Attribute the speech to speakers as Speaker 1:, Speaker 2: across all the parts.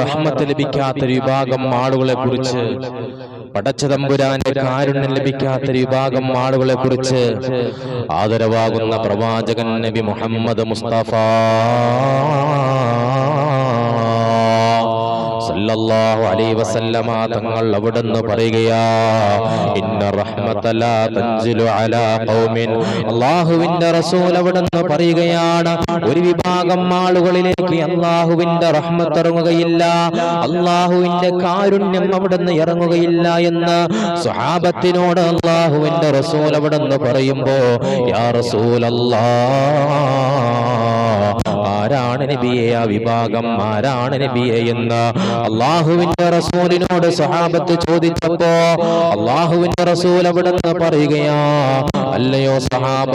Speaker 1: റഹ്മത്ത് ലഭിക്കാത്തൊരു വിഭാഗം ആളുകളെ കുറിച്ച് പടച്ചതമ്പുരാന്റെ കാരുണ്യം ലഭിക്കാത്ത വിഭാഗം ആളുകളെ കുറിച്ച് ആദരവാകുന്ന പ്രവാചകൻ നബി മുഹമ്മദ് മുസ്തഫ. സല്ലല്ലാഹു അലൈഹി വസല്ലമ തങ്ങൾ അവിടുന്ന് പറയുകയാ ഇന്ന റഹ്മത ലാ തൻസിലു അലാ ഖൗമിൻ. അല്ലാഹുവിന്റെ റസൂൽ അവിടുന്ന് പറയുകയാണ് ഒരു വിഭാഗം ആളുകളിലേക്ക് അല്ലാഹുവിന്റെ റഹ്മത്ത് ഇറങ്ങുകയില്ല അല്ലാഹുവിന്റെ കാരുണ്യം അവിടുന്ന് ഇറങ്ങുകയില്ല എന്ന് സ്വഹാബത്തിനോട് അല്ലാഹുവിന്റെ റസൂൽ അവിടുന്ന് പറയുമ്പോ യാ റസൂലല്ലാ നബിയെ ആ വിഭാഗം ആരാണ് നബിയെ എന്ന് അള്ളാഹുവിന്റെ റസൂലിനോട് സഹാബത്ത് ചോദിച്ചപ്പോ അള്ളാഹുവിന്റെ റസൂൽ അവിടുന്ന് പറയുകയാ അല്ലയോ സഹാബ.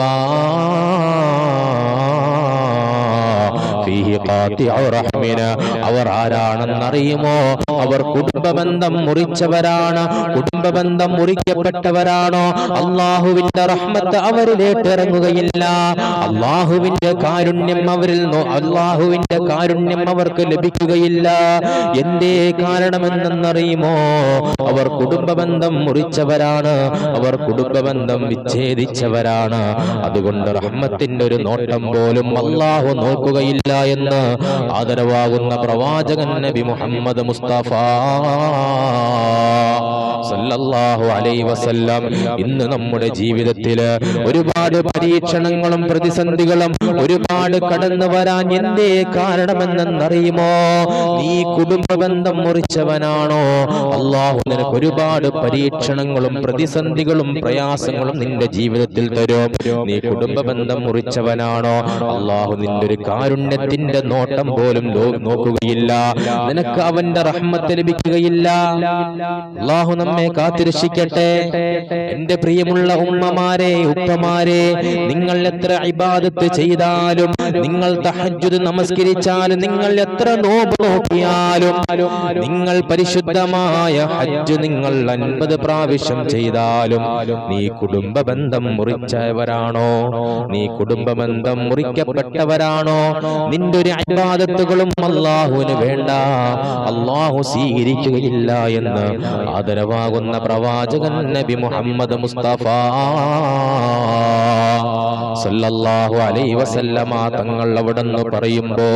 Speaker 1: അവർ ആരാണെന്നറിയുമോ? അവർ കുടുംബബന്ധം മുറിച്ചവരാണ്. കുടുംബബന്ധം മുറിക്കപ്പെട്ടവരാണോ? അള്ളാഹുവിന്റെ റഹ്മത്ത് അവരിലേക്ക് ഇറങ്ങുകയില്ല. അള്ളാഹുവിന്റെ കാരുണ്യം അവരിൽ അള്ളാഹുവിന്റെ കാരുണ്യം അവർക്ക് ലഭിക്കുകയില്ല. എന്തേ കാരണമെന്നറിയുമോ? അവർ കുടുംബബന്ധം മുറിച്ചവരാണ്. അവർ കുടുംബബന്ധം വിച്ഛേദിച്ചവരാണ്. അതുകൊണ്ട് റഹ്മത്തിന്റെ ഒരു നോട്ടം പോലും അള്ളാഹു നോക്കുകയില്ല എന്ന് ആദരവാകുന്ന പ്രവാചകൻ നബി മുഹമ്മദ് മുസ്തഫ സല്ലല്ലാഹു വസല്ലം. ഇന്ന് നമ്മുടെ ജീവിതത്തിൽ ഒരുപാട് പരീക്ഷണങ്ങളും പ്രതിസന്ധികളും ഒരുപാട് കടന്നു വരാൻ എന്തേ കാരണമെന്നറിയുമോ? നീ കുടുംബ ബന്ധം മുറിച്ചവനാണോ? അള്ളാഹു നിനക്ക് ഒരുപാട് പരീക്ഷണങ്ങളും പ്രതിസന്ധികളും പ്രയാസങ്ങളും നിന്റെ ജീവിതത്തിൽ തരും. നീ കുടുംബ ബന്ധം മുറിച്ചവനാണോ? അള്ളാഹു നിന്റെ ഒരു കാരുണ്യത്തിന്റെ നോട്ടം പോലും നോക്കുകയില്ല. നിനക്ക് അവന്റെ റഹ്മത്ത് ലഭിക്കുകയില്ല. അള്ളാഹു നമ്മെ കാത്തിരക്ഷിക്കട്ടെ. എന്റെ പ്രിയമുള്ള ഉമ്മമാരെ ഉപ്പമാരെ നിങ്ങൾ എത്ര ഇബാദത്ത് ചെയ്താലും നിങ്ങൾ തഹജ്ജുദ് നമസ്കരിച്ചാലും നിങ്ങൾ എത്ര നോമ്പ് നോക്കിയാലും നിങ്ങൾ പരിശുദ്ധമായ ഹജ്ജ് നിങ്ങൾ അൻപത് പ്രാവശ്യം ചെയ്താലും നീ കുടുംബ ബന്ധം മുറിച്ചവരാണോ? നീ കുടുംബ ബന്ധം മുറിക്കപ്പെട്ടവരാണോ? നിന്റെ ഒരു അനുവാദത്തുകളും അള്ളാഹുവിന് വേണ്ട. അള്ളാഹു സ്വീകരിക്കുകയില്ല എന്ന് ആദരവാകുന്ന പ്രവാചകൻ നബി മുഹമ്മദ് മുസ്തഫ സല്ലല്ലാഹു അലൈഹി വസല്ലമ തങ്ങൾ അവിടെന്ന് പറയുമ്പോ